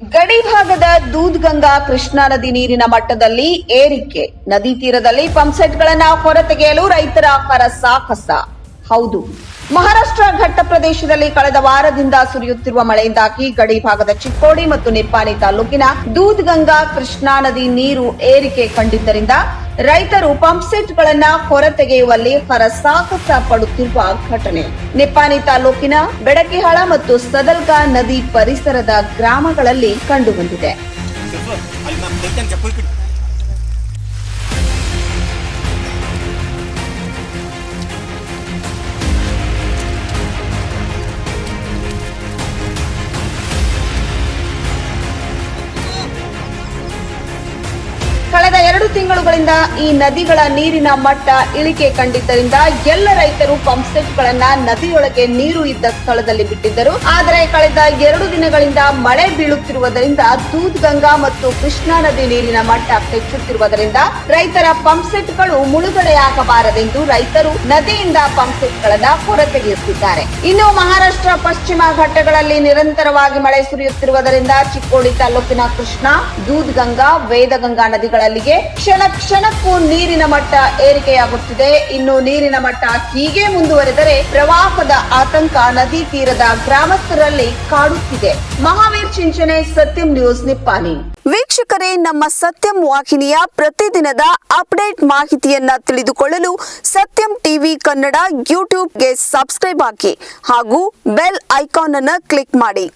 ಗಡಿ ಭಾಗದ ದೂದ್ಗಂಗಾ ಕೃಷ್ಣಾ ನದಿ ನೀರಿನ ಮಟ್ಟದಲ್ಲಿ ಏರಿಕೆ. ನದಿ ತೀರದಲ್ಲಿ ಪಂಪ್ಸೆಟ್ಗಳನ್ನ ಹೊರತೆಗೆಯಲು ರೈತರ ಹರಸಾಹಸ ಹೌದು. ಮಹಾರಾಷ್ಟ್ರ ಘಟ್ಟ ಪ್ರದೇಶದಲ್ಲಿ ಕಳೆದ ವಾರದಿಂದ ಸುರಿಯುತ್ತಿರುವ ಮಳೆಯಿಂದಾಗಿ ಗಡಿ ಭಾಗದ ಚಿಕ್ಕೋಡಿ ಮತ್ತು ನಿಪ್ಪಾಣಿ ತಾಲೂಕಿನ ದೂದ್ಗಂಗಾ ಕೃಷ್ಣಾ ನದಿ ನೀರು ಏರಿಕೆ ಕಂಡಿದ್ದರಿಂದ ರೈತರು ಪಂಪ್ಸೆಟ್ಗಳನ್ನ ಹೊರತೆಗೆಯುವಲ್ಲಿ ಹರಸಾಹಸ ಪಡುತ್ತಿರುವ ಘಟನೆ. ನಿಪ್ಪಾಣಿ ತಾಲೂಕಿನ ಬೆಡಕಿಹಾಳ ಮತ್ತು ಸದಲ್ಗಾ ನದಿ ಪರಿಸರದ ಗ್ರಾಮಗಳಲ್ಲಿ ಕಂಡುಬಂದಿದೆ. ತಿಂಗಳುಗಳಿಂದ ಈ ನದಿಗಳ ನೀರಿನ ಮಟ್ಟ ಇಳಿಕೆ ಕಂಡಿದ್ದರಿಂದ ಎಲ್ಲ ರೈತರು ಪಂಪ್ಸೆಟ್ಗಳನ್ನ ನದಿಯೊಳಗೆ ನೀರು ಇದ್ದ ಸ್ಥಳದಲ್ಲಿ ಬಿಟ್ಟಿದ್ದರು. ಆದರೆ ಕಳೆದ ಎರಡು ದಿನಗಳಿಂದ ಮಳೆ ಬೀಳುತ್ತಿರುವುದರಿಂದ ದೂದ್ಗಂಗಾ ಮತ್ತು ಕೃಷ್ಣಾ ನದಿ ನೀರಿನ ಮಟ್ಟ ಹೆಚ್ಚುತ್ತಿರುವುದರಿಂದ ರೈತರ ಪಂಪ್ಸೆಟ್ಗಳು ಮುಳುಗಡೆಯಾಗಬಾರದೆಂದು ರೈತರು ನದಿಯಿಂದ ಪಂಪ್ಸೆಟ್ಗಳನ್ನ ಹೊರತೆಗೆಯುತ್ತಿದ್ದಾರೆ. ಇನ್ನು ಮಹಾರಾಷ್ಟ್ರ ಪಶ್ಚಿಮ ಘಟ್ಟಗಳಲ್ಲಿ ನಿರಂತರವಾಗಿ ಮಳೆ ಸುರಿಯುತ್ತಿರುವುದರಿಂದ ಚಿಕ್ಕೋಡಿ ತಾಲೂಕಿನ ಕೃಷ್ಣಾ ದೂದ್ಗಂಗಾ ವೇದಗಂಗಾ ನದಿಗಳಲ್ಲಿಗೆ ಕ್ಷಣ ಕ್ಷಣಕ್ಕೂ ನೀರಿನ ಮಟ್ಟ ಏರಿಕೆಯಾಗುತ್ತಿದೆ. ಇನ್ನು ನೀರಿನ ಮಟ್ಟ ಹೀಗೆ ಮುಂದುವರೆದರೆ ಪ್ರವಾಹದ ಆತಂಕ ನದಿ ತೀರದ ಗ್ರಾಮಸ್ಥರಲ್ಲಿ ಕಾಡುತ್ತಿದೆ. ಮಹಾವೀರ್ ಚಿಂಚನೆ ಸತ್ಯಂ ನ್ಯೂಸ್, ನಿಪ್ಪಾನಿ. ವೀಕ್ಷಕರೇ, ನಮ್ಮ ಸತ್ಯಂ ವಾಹಿನಿಯ ಪ್ರತಿದಿನದ ಅಪ್ಡೇಟ್ ಮಾಹಿತಿಯನ್ನ ತಿಳಿದುಕೊಳ್ಳಲು ಸತ್ಯಂ ಟಿವಿ ಕನ್ನಡ ಯೂಟ್ಯೂಬ್ಗೆ ಸಬ್ಸ್ಕ್ರೈಬ್ ಹಾಕಿ ಹಾಗೂ ಬೆಲ್ ಐಕಾನ್ ಅನ್ನು ಕ್ಲಿಕ್ ಮಾಡಿ.